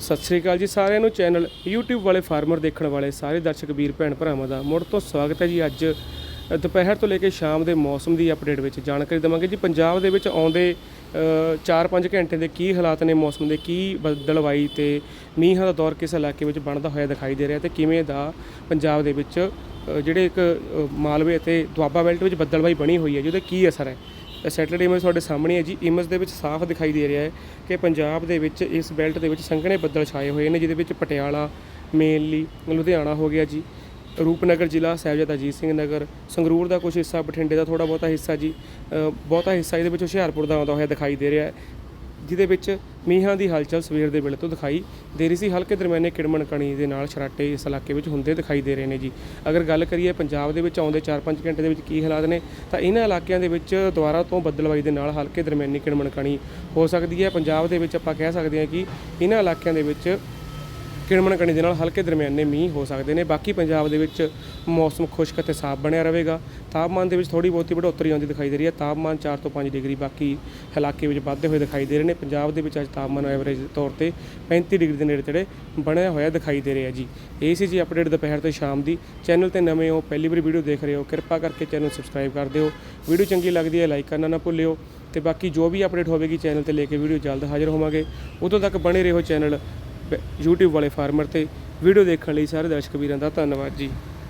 ਸਤਿ ਸ੍ਰੀ ਅਕਾਲ ਜੀ ਸਾਰਿਆਂ ਨੂੰ। ਚੈਨਲ YouTube ਵਾਲੇ ਫਾਰਮਰ ਦੇਖਣ ਵਾਲੇ ਸਾਰੇ ਦਰਸ਼ਕ, ਵੀਰ, ਭੈਣ ਭਰਾਵਾਂ ਦਾ ਮੁੜ ਤੋਂ ਸਵਾਗਤ ਹੈ ਜੀ ਅੱਜ। ਦੁਪਹਿਰ ਤੋਂ ਲੈ ਕੇ ਸ਼ਾਮ ਦੇ ਮੌਸਮ ਦੀ ਅਪਡੇਟ ਵਿੱਚ ਜਾਣਕਾਰੀ ਦੇਵਾਂਗੇ ਜੀ। ਪੰਜਾਬ ਦੇ ਵਿੱਚ ਆਉਂਦੇ 4-5 ਘੰਟੇ ਦੇ ਕੀ ਹਾਲਾਤ ਨੇ ਮੌਸਮ ਦੇ, ਕੀ ਬਦਲਵਾਈ ਤੇ ਮੀਂਹਾਂ ਦਾ ਦੌਰ ਕਿਸ ਇਲਾਕੇ ਵਿੱਚ ਬਣਦਾ ਹੋਇਆ ਦਿਖਾਈ ਦੇ ਰਿਹਾ ਤੇ ਕਿਵੇਂ ਦਾ ਪੰਜਾਬ ਦੇ ਵਿੱਚ ਜਿਹੜੇ ਇੱਕ ਮਾਲਵੇ ਅਤੇ ਦੁਆਬਾ ਬੈਲਟ ਵਿੱਚ ਬੱਦਲਵਾਈ ਬਣੀ ਹੋਈ ਹੈ ਜਿਹਦਾ ਕੀ ਅਸਰ ਹੈ? ਸੈਟਰਡੇ ਇਮੇਜ ਤੁਹਾਡੇ ਸਾਹਮਣੇ ਹੈ ਜੀ। ਇਮੇਜ ਦੇ ਵਿੱਚ ਸਾਫ਼ ਦਿਖਾਈ ਦੇ ਰਿਹਾ ਹੈ ਕਿ ਪੰਜਾਬ ਦੇ ਵਿੱਚ ਇਸ ਬੈਲਟ ਦੇ ਵਿੱਚ ਸੰਘਣੇ ਬੱਦਲ ਛਾਏ ਹੋਏ ਨੇ, ਜਿਹਦੇ ਵਿੱਚ ਪਟਿਆਲਾ ਮੇਨਲੀ ਲੁਧਿਆਣਾ ਹੋ ਗਿਆ ਜੀ। ਰੂਪਨਗਰ ਜ਼ਿਲ੍ਹਾ, ਸਾਹਿਬਜ਼ਾਦਾ ਅਜੀਤ ਸਿੰਘ ਨਗਰ, ਸੰਗਰੂਰ ਦਾ ਕੁਝ ਹਿੱਸਾ, ਬਠਿੰਡੇ ਦਾ ਥੋੜਾ ਬਹੁਤਾ ਹਿੱਸਾ ਜੀ। ਬਹੁਤਾ ਹਿੱਸਾ ਇਹਦੇ ਵਿੱਚ ਹੁਸ਼ਿਆਰਪੁਰ ਦਾ ਆਉਂਦਾ ਹੋਇਆ ਦਿਖਾਈ ਦੇ ਰਿਹਾ ਹੈ, ਜਿਹਦੇ ਵਿੱਚ ਮੀਂਹਾਂ ਦੀ ਹਲਚਲ ਸਵੇਰ ਦੇ ਵੇਲੇ ਤੋਂ ਦਿਖਾਈ ਦੇ ਰਹੀ ਸੀ। ਹਲਕੇ ਦਰਮਿਆਨੇ ਕਿੜਮਣ ਕਣੀ ਦੇ ਨਾਲ ਛਰਾਟੇ ਇਸ ਇਲਾਕੇ ਵਿੱਚ ਹੁੰਦੇ ਦਿਖਾਈ ਦੇ ਰਹੇ ਨੇ ਜੀ। ਅਗਰ ਗੱਲ ਕਰੀਏ ਪੰਜਾਬ ਦੇ ਵਿੱਚ ਆਉਂਦੇ 4-5 ਘੰਟੇ ਦੇ ਵਿੱਚ ਕੀ ਹਾਲਾਤ ਨੇ, ਤਾਂ ਇਹਨਾਂ ਇਲਾਕਿਆਂ ਦੇ ਵਿੱਚ ਦੁਬਾਰਾ ਤੋਂ ਬੱਦਲਵਾਈ ਦੇ ਨਾਲ ਹਲਕੇ ਦਰਮਿਆਨੀ ਕਿੜਮਣ ਕਣੀ ਹੋ ਸਕਦੀ ਹੈ। ਪੰਜਾਬ ਦੇ ਵਿੱਚ ਆਪਾਂ ਕਹਿ ਸਕਦੇ ਹਾਂ ਕਿ ਇਹਨਾਂ ਇਲਾਕਿਆਂ ਦੇ ਵਿੱਚ ਕਿਣਮਣ ਕਣੀ ਦੇ ਨਾਲ ਹਲਕੇ ਦਰਮਿਆਨੇ ਮੀਂਹ ਹੋ ਸਕਦੇ ਨੇ। ਬਾਕੀ ਪੰਜਾਬ ਦੇ ਵਿੱਚ ਮੌਸਮ ਖੁਸ਼ਕ ਅਤੇ ਸਾਫ਼ ਬਣਿਆ ਰਹੇਗਾ। ਤਾਪਮਾਨ ਦੇ ਵਿੱਚ ਥੋੜੀ ਬਹੁਤੀ ਵਧੋਤਰੀ ਆਉਂਦੀ ਦਿਖਾਈ ਦੇ ਰਹੀ ਹੈ। ਤਾਪਮਾਨ 4 ਤੋਂ 5 ਡਿਗਰੀ, ਬਾਕੀ ਇਲਾਕੇ ਵਿੱਚ ਵੱਧਦੇ ਹੋਏ ਦਿਖਾਈ ਦੇ ਰਹੇ ਨੇ। ਪੰਜਾਬ ਦੇ ਵਿੱਚ ਅੱਜ ਤਾਪਮਾਨ ਐਵਰੇਜ ਤੌਰ ਤੇ 35 ਡਿਗਰੀ ਦੇ ਨੇੜੇ ਤੇੜੇ ਬਣਿਆ ਹੋਇਆ ਦਿਖਾਈ ਦੇ ਰਿਹਾ ਜੀ। ਇਹ ਸੀ ਜੀ ਅਪਡੇਟ ਦੁਪਹਿਰ ਤੇ ਸ਼ਾਮ ਦੀ। ਚੈਨਲ ਤੇ ਨਵੇਂ ਹੋ, ਪਹਿਲੀ ਵਾਰੀ ਵੀਡੀਓ ਦੇਖ ਰਹੇ ਹੋ, ਕਿਰਪਾ ਕਰਕੇ ਚੈਨਲ ਸਬਸਕ੍ਰਾਈਬ ਕਰ ਦਿਓ। ਵੀਡੀਓ ਚੰਗੀ ਲੱਗਦੀ ਹੈ ਲਾਈਕ ਕਰਨਾ ਨਾ ਭੁੱਲਿਓ। ਤੇ ਬਾਕੀ ਜੋ ਵੀ ਅਪਡੇਟ ਹੋਵੇਗੀ ਚੈਨਲ ਤੇ ਲੈ ਕੇ ਵੀਡੀਓ ਜਲਦ ਹਾਜ਼ਰ ਹੋਵਾਂਗੇ। ਉਦੋਂ ਤੱਕ ਬਣੇ ਰਹੋ ਚੈਨਲ YouTube ਵਾਲੇ ਫਾਰਮਰ ਤੇ ਵੀਡੀਓ ਦੇਖਣ ਲਈ ਸਾਰੇ ਦਰਸ਼ਕ ਵੀਰਾਂ ਦਾ ਧੰਨਵਾਦ ਜੀ।